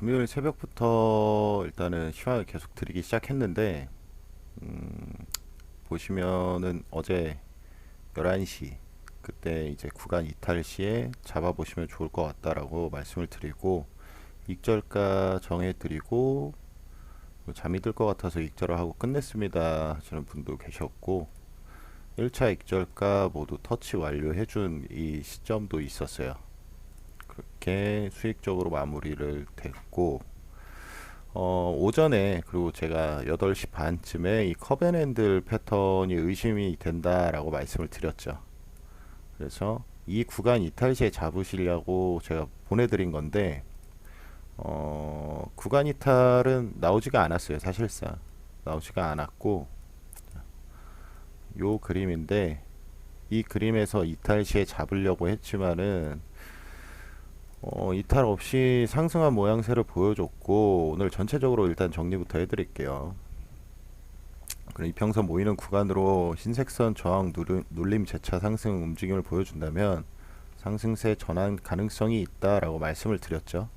네, 금요일 새벽부터 일단은 시황을 계속 드리기 시작했는데, 음, 보시면은 어제 11시, 그때 이제 구간 이탈 시에 잡아보시면 좋을 것 같다라고 말씀을 드리고, 익절가 정해드리고, 뭐 잠이 들 것 같아서 익절을 하고 끝냈습니다 하시는 분도 계셨고, 1차 익절가 모두 터치 완료해준 이 시점도 있었어요. 그렇게 수익적으로 마무리를 됐고 어, 오전에 그리고 제가 8시 반쯤에 이 커벤핸들 패턴이 의심이 된다라고 말씀을 드렸죠. 그래서 이 구간 이탈 시에 잡으시려고 제가 보내드린 건데 어, 구간 이탈은 나오지가 않았어요. 사실상 나오지가 않았고 요 그림인데 이 그림에서 이탈 시에 잡으려고 했지만은 어, 이탈 없이 상승한 모양새를 보여줬고 오늘 전체적으로 일단 정리부터 해드릴게요. 그럼 이평선 모이는 구간으로 흰색선 저항 누르, 눌림 재차 상승 움직임을 보여준다면 상승세 전환 가능성이 있다라고 말씀을 드렸죠.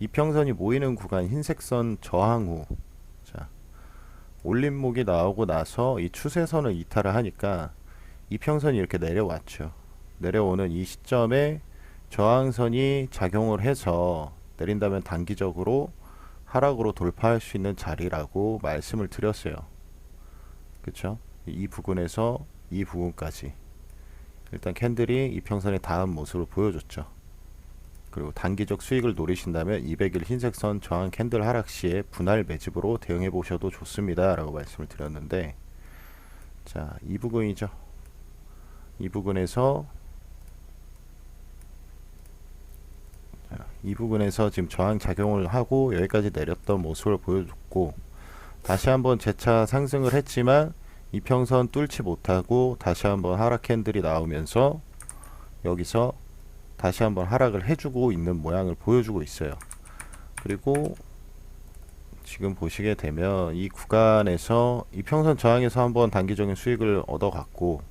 이평선이 모이는 구간 흰색선 저항 후 자, 올림목이 나오고 나서 이 추세선을 이탈을 하니까 이평선이 이렇게 내려왔죠. 내려오는 이 시점에 저항선이 작용을 해서 내린다면 단기적으로 하락으로 돌파할 수 있는 자리라고 말씀을 드렸어요. 그쵸? 이 부분에서 이 부분까지 일단 캔들이 이평선의 다음 모습을 보여줬죠. 그리고 단기적 수익을 노리신다면 200일 흰색선 저항 캔들 하락 시에 분할 매집으로 대응해 보셔도 좋습니다. 라고 말씀을 드렸는데 자, 이 부분이죠. 이 부분에서 이 부분에서 지금 저항 작용을 하고 여기까지 내렸던 모습을 보여줬고 다시 한번 재차 상승을 했지만 이평선 뚫지 못하고 다시 한번 하락 캔들이 나오면서 여기서 다시 한번 하락을 해주고 있는 모양을 보여주고 있어요. 그리고 지금 보시게 되면 이 구간에서 이평선 저항에서 한번 단기적인 수익을 얻어갔고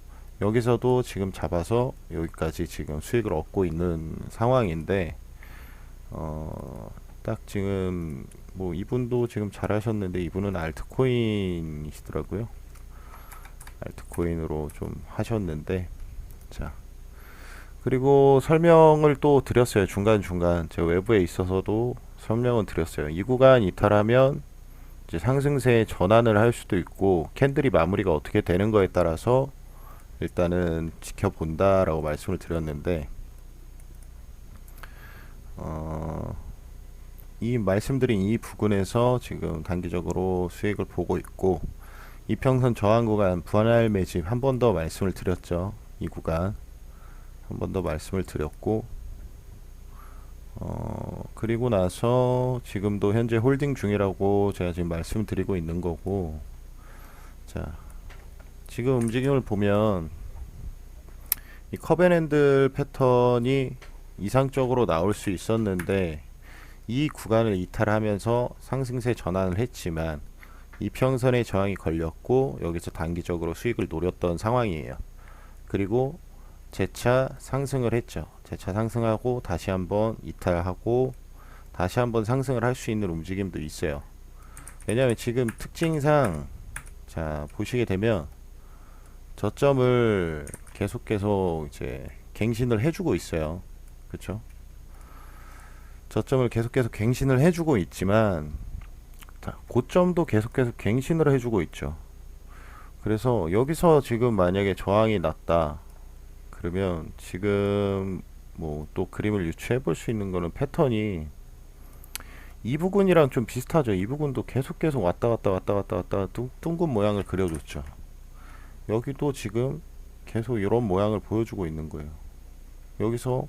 여기서도 지금 잡아서 여기까지 지금 수익을 얻고 있는 상황인데 어, 딱 지금 뭐 이분도 지금 잘하셨는데 이분은 알트코인이시더라고요. 알트코인으로 좀 하셨는데 자 그리고 설명을 또 드렸어요. 중간중간. 제 외부에 있어서도 설명은 드렸어요. 이 구간 이탈하면 이제 상승세에 전환을 할 수도 있고 캔들이 마무리가 어떻게 되는 거에 따라서 일단은 지켜본다라고 말씀을 드렸는데 어, 이 말씀드린 이 부분에서 지금 단기적으로 수익을 보고 있고 이평선 저항 구간 분할 매집 한 번 더 말씀을 드렸죠. 이 구간 한 번 더 말씀을 드렸고 어, 그리고 나서 지금도 현재 홀딩 중이라고 제가 지금 말씀드리고 있는 거고 자 지금 움직임을 보면 이 커벤 핸들 패턴이 이상적으로 나올 수 있었는데 이 구간을 이탈하면서 상승세 전환을 했지만 이평선의 저항이 걸렸고 여기서 단기적으로 수익을 노렸던 상황이에요. 그리고 재차 상승을 했죠. 재차 상승하고 다시 한번 이탈하고 다시 한번 상승을 할 수 있는 움직임도 있어요. 왜냐하면 지금 특징상 자 보시게 되면 저점을 계속 계속 이제 갱신을 해주고 있어요. 그렇죠? 저점을 계속 계속 갱신을 해주고 있지만 자, 고점도 계속 계속 갱신을 해주고 있죠. 그래서 여기서 지금 만약에 저항이 났다 그러면 지금 뭐 또 그림을 유추해 볼 수 있는 거는 패턴이 이 부분이랑 좀 비슷하죠. 이 부분도 계속 계속 왔다 갔다 왔다 갔다 왔다 둥, 둥근 모양을 그려줬죠. 여기도 지금 계속 이런 모양을 보여주고 있는 거예요. 여기서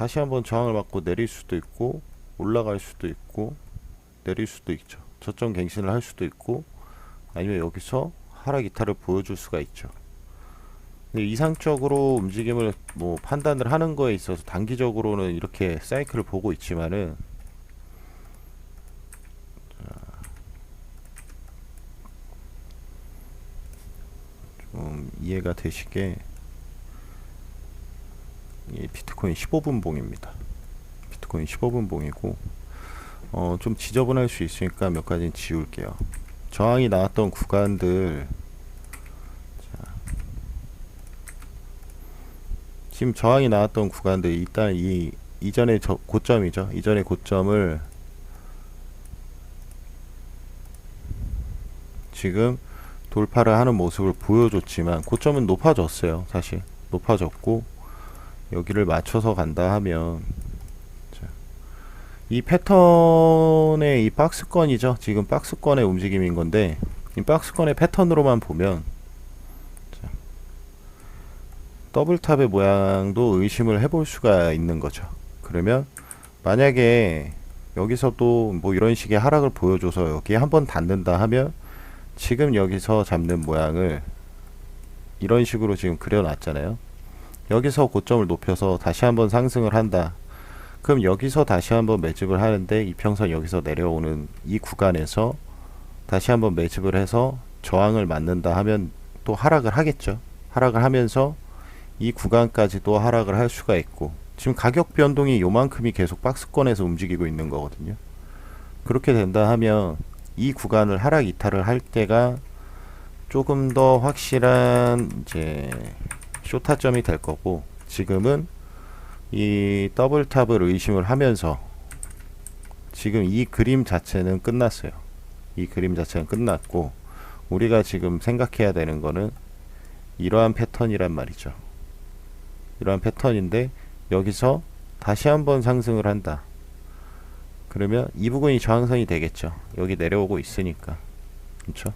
다시 한번 저항을 받고 내릴 수도 있고 올라갈 수도 있고 내릴 수도 있죠. 저점 갱신을 할 수도 있고 아니면 여기서 하락 이탈을 보여줄 수가 있죠. 이상적으로 움직임을 뭐 판단을 하는 거에 있어서 단기적으로는 이렇게 사이클을 보고 있지만은 좀 이해가 되시게 이 비트코인 15분 봉입니다. 비트코인 15분 봉이고 어, 좀 지저분할 수 있으니까 몇 가지는 지울게요. 저항이 나왔던 구간들 자, 지금 저항이 나왔던 구간들 일단 이 이전의 저 고점이죠. 이전의 고점을 지금 돌파를 하는 모습을 보여줬지만 고점은 높아졌어요. 사실 높아졌고 여기를 맞춰서 간다 하면 자, 이 패턴의 이 박스권이죠. 지금 박스권의 움직임인 건데 이 박스권의 패턴으로만 보면 자, 더블탑의 모양도 의심을 해볼 수가 있는 거죠. 그러면 만약에 여기서도 뭐 이런 식의 하락을 보여줘서 여기에 한번 닿는다 하면 지금 여기서 잡는 모양을 이런 식으로 지금 그려놨잖아요. 여기서 고점을 높여서 다시 한번 상승을 한다. 그럼 여기서 다시 한번 매집을 하는데 이평선 여기서 내려오는 이 구간에서 다시 한번 매집을 해서 저항을 맞는다 하면 또 하락을 하겠죠. 하락을 하면서 이 구간까지도 하락을 할 수가 있고 지금 가격 변동이 요만큼이 계속 박스권에서 움직이고 있는 거거든요. 그렇게 된다 하면 이 구간을 하락 이탈을 할 때가 조금 더 확실한 이제 쇼타점이 될 거고 지금은 이 더블탑을 의심을 하면서 지금 이 그림 자체는 끝났어요. 이 그림 자체는 끝났고 우리가 지금 생각해야 되는 거는 이러한 패턴이란 말이죠. 이러한 패턴인데 여기서 다시 한번 상승을 한다. 그러면 이 부분이 저항선이 되겠죠. 여기 내려오고 있으니까. 그렇죠?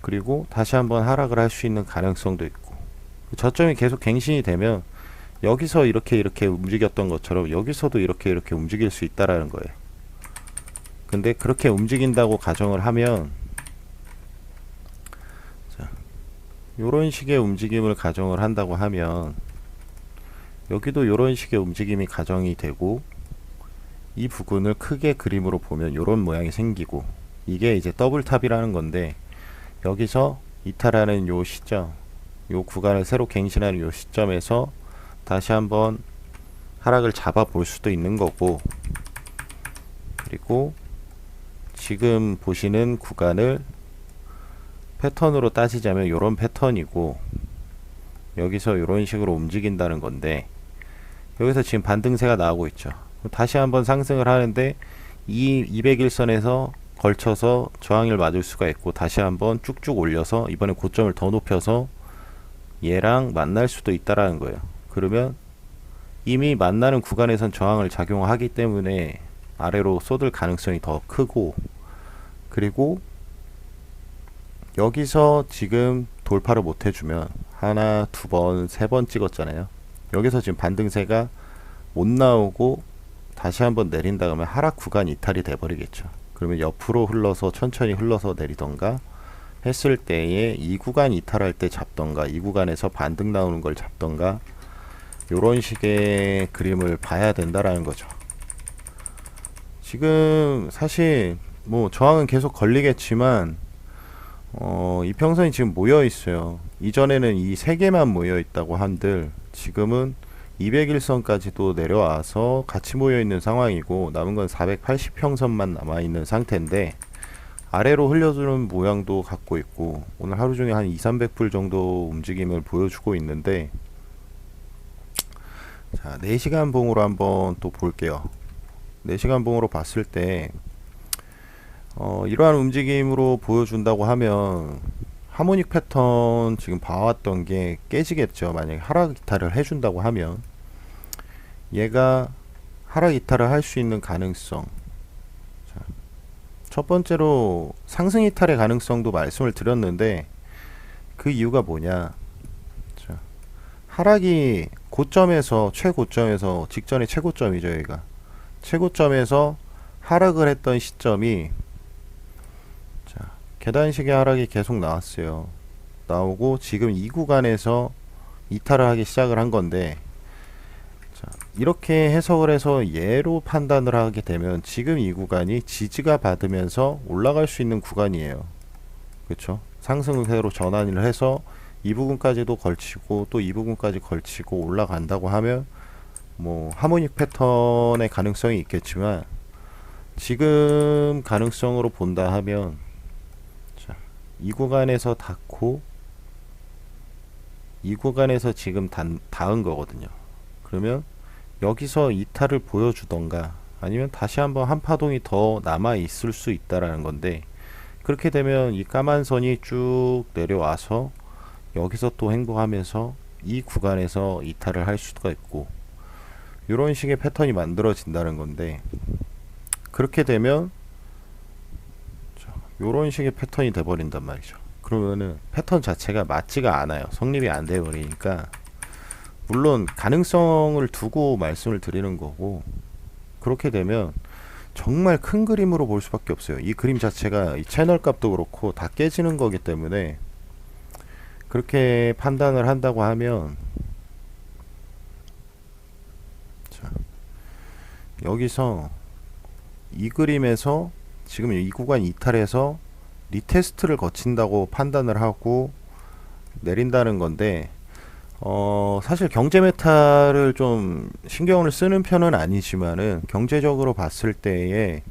그리고 다시 한번 하락을 할 수 있는 가능성도 있고. 저점이 계속 갱신이 되면 여기서 이렇게 이렇게 움직였던 것처럼 여기서도 이렇게 이렇게 움직일 수 있다라는 거예요. 근데 그렇게 움직인다고 가정을 하면 자, 요런 식의 움직임을 가정을 한다고 하면 여기도 요런 식의 움직임이 가정이 되고 이 부분을 크게 그림으로 보면 요런 모양이 생기고 이게 이제 더블탑이라는 건데 여기서 이탈하는 요 시점 요 구간을 새로 갱신하는 요 시점에서 다시 한번 하락을 잡아 볼 수도 있는 거고 그리고 지금 보시는 구간을 패턴으로 따지자면 요런 패턴이고 여기서 요런 식으로 움직인다는 건데 여기서 지금 반등세가 나오고 있죠. 다시 한번 상승을 하는데 이 200일선에서 걸쳐서 저항을 맞을 수가 있고 다시 한번 쭉쭉 올려서 이번에 고점을 더 높여서 얘랑 만날 수도 있다라는 거예요. 그러면 이미 만나는 구간에선 저항을 작용하기 때문에 아래로 쏟을 가능성이 더 크고 그리고 여기서 지금 돌파를 못 해주면 하나, 두 번, 세 번 찍었잖아요. 여기서 지금 반등세가 못 나오고 다시 한번 내린다 그러면 하락 구간 이탈이 돼버리겠죠. 그러면 옆으로 흘러서 천천히 흘러서 내리던가 했을 때에 이 구간 이탈할 때 잡던가 이 구간에서 반등 나오는 걸 잡던가 요런 식의 그림을 봐야 된다라는 거죠. 지금 사실 뭐 저항은 계속 걸리겠지만 어, 이 평선이 지금 모여 있어요. 이전에는 이 세 개만 모여 있다고 한들 지금은 200일선까지도 내려와서 같이 모여 있는 상황이고 남은 건 480평선만 남아 있는 상태인데 아래로 흘려주는 모양도 갖고 있고 오늘 하루 중에 한 2, 300불 정도 움직임을 보여주고 있는데 자 4시간 봉으로 한번 또 볼게요. 4시간 봉으로 봤을 때 어, 이러한 움직임으로 보여준다고 하면 하모닉 패턴 지금 봐왔던 게 깨지겠죠. 만약에 하락 이탈을 해준다고 하면 얘가 하락 이탈을 할수 있는 가능성 자, 첫 번째로 상승 이탈의 가능성도 말씀을 드렸는데 그 이유가 뭐냐? 자, 하락이 고점에서 최고점에서 직전의 최고점이죠 얘가. 최고점에서 하락을 했던 시점이 자 계단식의 하락이 계속 나왔어요. 나오고 지금 이 구간에서 이탈을 하기 시작을 한 건데 자, 이렇게 해석을 해서 예로 판단을 하게 되면 지금 이 구간이 지지가 받으면서 올라갈 수 있는 구간이에요. 그렇죠? 상승세로 전환을 해서 이 부분까지도 걸치고 또 이 부분까지 걸치고 올라간다고 하면 뭐 하모닉 패턴의 가능성이 있겠지만 지금 가능성으로 본다 하면 자, 이 구간에서 닿고 이 구간에서 지금 단, 닿은 거거든요. 그러면 여기서 이탈을 보여주던가 아니면 다시 한번 한 파동이 더 남아 있을 수 있다라는 건데 그렇게 되면 이 까만 선이 쭉 내려와서 여기서 또 행보하면서 이 구간에서 이탈을 할 수가 있고 이런 식의 패턴이 만들어진다는 건데 그렇게 되면 이런 식의 패턴이 돼버린단 말이죠. 그러면은 패턴 자체가 맞지가 않아요. 성립이 안 돼버리니까 물론 가능성을 두고 말씀을 드리는 거고 그렇게 되면 정말 큰 그림으로 볼 수밖에 없어요. 이 그림 자체가 이 채널 값도 그렇고 다 깨지는 거기 때문에 그렇게 판단을 한다고 하면 자, 여기서 이 그림에서 지금 이 구간 이탈해서 리테스트를 거친다고 판단을 하고 내린다는 건데 어 사실 경제 메타를 좀 신경을 쓰는 편은 아니지만은 경제적으로 봤을 때에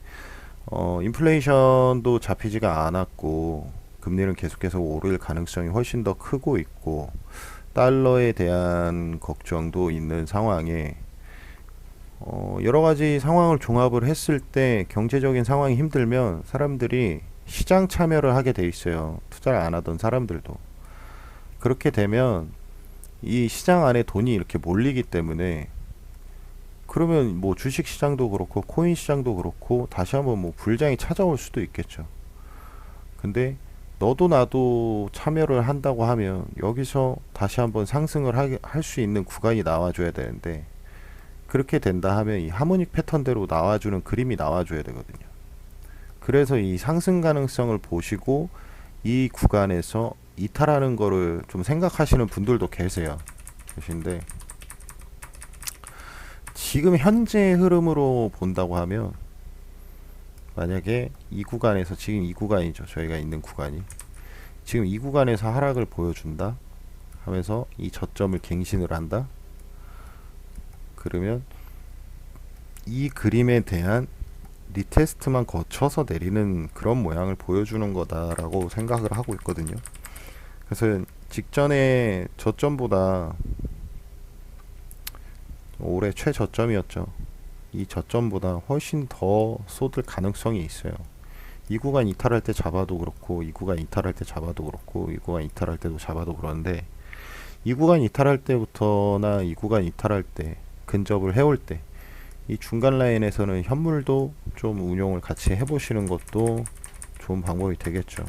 어 인플레이션도 잡히지가 않았고 금리는 계속해서 오를 가능성이 훨씬 더 크고 있고 달러에 대한 걱정도 있는 상황에 어, 여러 가지 상황을 종합을 했을 때 경제적인 상황이 힘들면 사람들이 시장 참여를 하게 돼 있어요. 투자를 안 하던 사람들도. 그렇게 되면 이 시장 안에 돈이 이렇게 몰리기 때문에 그러면 뭐 주식 시장도 그렇고 코인 시장도 그렇고 다시 한번 뭐 불장이 찾아올 수도 있겠죠. 근데 너도 나도 참여를 한다고 하면 여기서 다시 한번 상승을 할 수 있는 구간이 나와줘야 되는데 그렇게 된다 하면 이 하모닉 패턴대로 나와주는 그림이 나와줘야 되거든요. 그래서 이 상승 가능성을 보시고 이 구간에서 이탈하는 거를 좀 생각하시는 분들도 계세요. 계신데 지금 현재 흐름으로 본다고 하면 만약에 이 구간에서 지금 이 구간이죠. 저희가 있는 구간이 지금 이 구간에서 하락을 보여준다 하면서 이 저점을 갱신을 한다. 그러면 이 그림에 대한 리테스트만 거쳐서 내리는 그런 모양을 보여주는 거다라고 생각을 하고 있거든요. 그래서 직전에 저점보다 올해 최저점이었죠. 이 저점보다 훨씬 더 쏟을 가능성이 있어요. 이 구간 이탈할 때 잡아도 그렇고 이 구간 이탈할 때 잡아도 그렇고 이 구간 이탈할 때도 잡아도 그러는데 이 구간 이탈할 때부터나 이 구간 이탈할 때 근접을 해올 때 이 중간 라인에서는 현물도 좀 운용을 같이 해보시는 것도 좋은 방법이 되겠죠.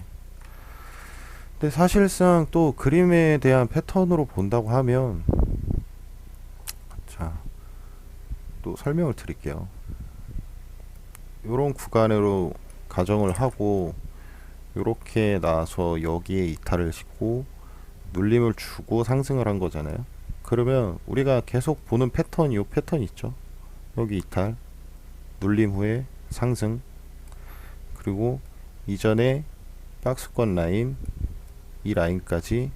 근데 사실상 또 그림에 대한 패턴으로 본다고 하면 자, 또 설명을 드릴게요. 요런 구간으로 가정을 하고 요렇게 나서 여기에 이탈을 싣고 눌림을 주고 상승을 한 거잖아요. 그러면 우리가 계속 보는 패턴 요 패턴 있죠. 여기 이탈, 눌림 후에 상승, 그리고 이전에 박스권 라인 이 라인까지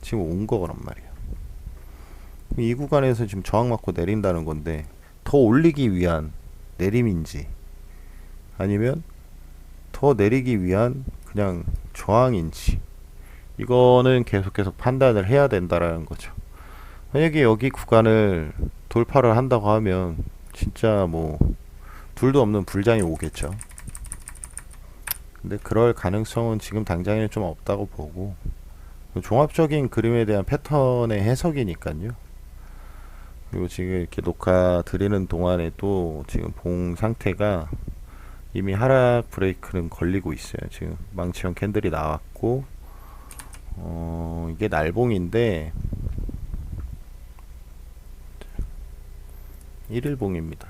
지금 온 거란 말이에요. 이 구간에서 지금 저항 맞고 내린다는 건데 더 올리기 위한 내림인지 아니면 더 내리기 위한 그냥 저항인지 이거는 계속 계속 판단을 해야 된다라는 거죠. 만약에 여기 구간을 돌파를 한다고 하면 진짜 뭐 둘도 없는 불장이 오겠죠. 근데 그럴 가능성은 지금 당장에는 좀 없다고 보고 종합적인 그림에 대한 패턴의 해석이니까요. 그리고 지금 이렇게 녹화 드리는 동안에도 지금 봉 상태가 이미 하락 브레이크는 걸리고 있어요. 지금 망치형 캔들이 나왔고 어, 이게 날봉인데 1일봉입니다.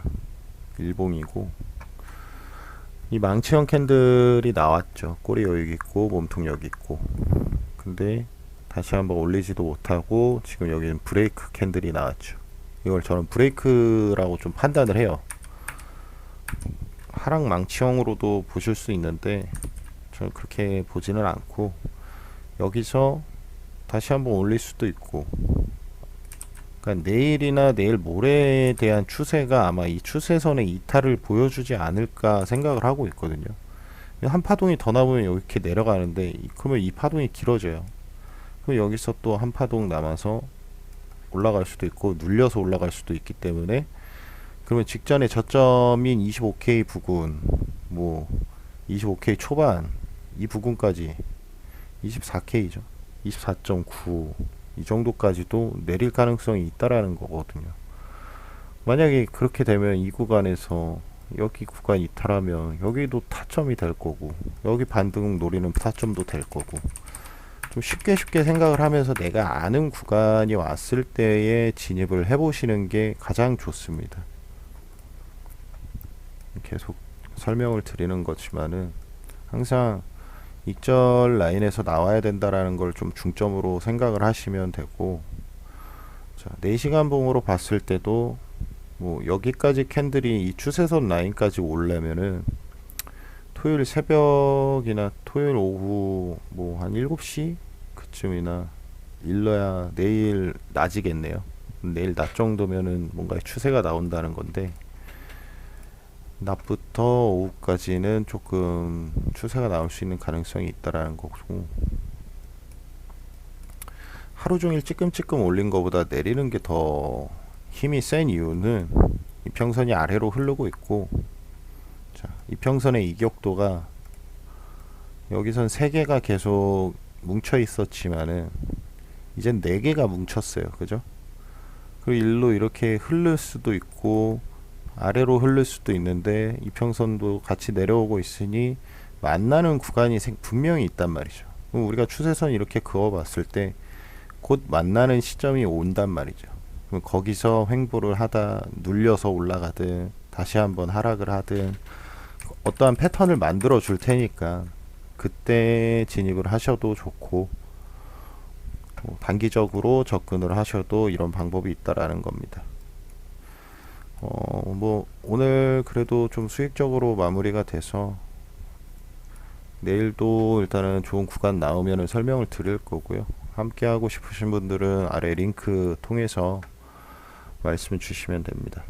일봉이고 이 망치형 캔들이 나왔죠. 꼬리 여기 있고 몸통 여기 있고 근데 다시 한번 올리지도 못하고 지금 여기는 브레이크 캔들이 나왔죠. 이걸 저는 브레이크라고 좀 판단을 해요. 하락 망치형으로도 보실 수 있는데 저는 그렇게 보지는 않고 여기서 다시 한번 올릴 수도 있고 그러니까 내일이나 내일 모레에 대한 추세가 아마 이 추세선의 이탈을 보여주지 않을까 생각을 하고 있거든요. 한 파동이 더 남으면 이렇게 내려가는데 이- 그러면 이 파동이 길어져요. 그럼 여기서 또 한 파동 남아서 올라갈 수도 있고 눌려서 올라갈 수도 있기 때문에 그러면 직전에 저점인 25K 부근 뭐 25K 초반 이 부근까지 24K죠. 24.9 이 정도까지도 내릴 가능성이 있다라는 거거든요. 만약에 그렇게 되면 이 구간에서 여기 구간 이탈하면 여기도 타점이 될 거고 여기 반등 노리는 타점도 될 거고 좀 쉽게 쉽게 생각을 하면서 내가 아는 구간이 왔을 때에 진입을 해보시는 게 가장 좋습니다. 계속 설명을 드리는 거지만은 항상 익절 라인에서 나와야 된다라는 걸 좀 중점으로 생각을 하시면 되고 자, 4시간 봉으로 봤을 때도 뭐 여기까지 캔들이 이 추세선 라인까지 오려면은 토요일 새벽이나 토요일 오후 뭐 한 7시 그쯤이나 일러야 내일 낮이겠네요. 내일 낮 정도면은 뭔가 추세가 나온다는 건데 낮부터 오후까지는 조금 추세가 나올 수 있는 가능성이 있다라는 거고 하루 종일 찌끔찌끔 올린 것보다 내리는 게 더 힘이 센 이유는 이평선이 아래로 흐르고 있고 자, 이평선의 이격도가 여기선 세 개가 계속 뭉쳐 있었지만은 이젠 네 개가 뭉쳤어요. 그죠? 그리고 일로 이렇게 흐를 수도 있고 아래로 흐를 수도 있는데 이평선도 같이 내려오고 있으니 만나는 구간이 생- 분명히 있단 말이죠. 우리가 추세선 이렇게 그어봤을 때 곧 만나는 시점이 온단 말이죠. 그럼 거기서 횡보를 하다 눌려서 올라가든 다시 한번 하락을 하든 어떠한 패턴을 만들어 줄 테니까 그때 진입을 하셔도 좋고 뭐 단기적으로 접근을 하셔도 이런 방법이 있다라는 겁니다. 어, 뭐 오늘 그래도 좀 수익적으로 마무리가 돼서 내일도 일단은 좋은 구간 나오면은 설명을 드릴 거고요. 함께 하고 싶으신 분들은 아래 링크 통해서 말씀 주시면 됩니다.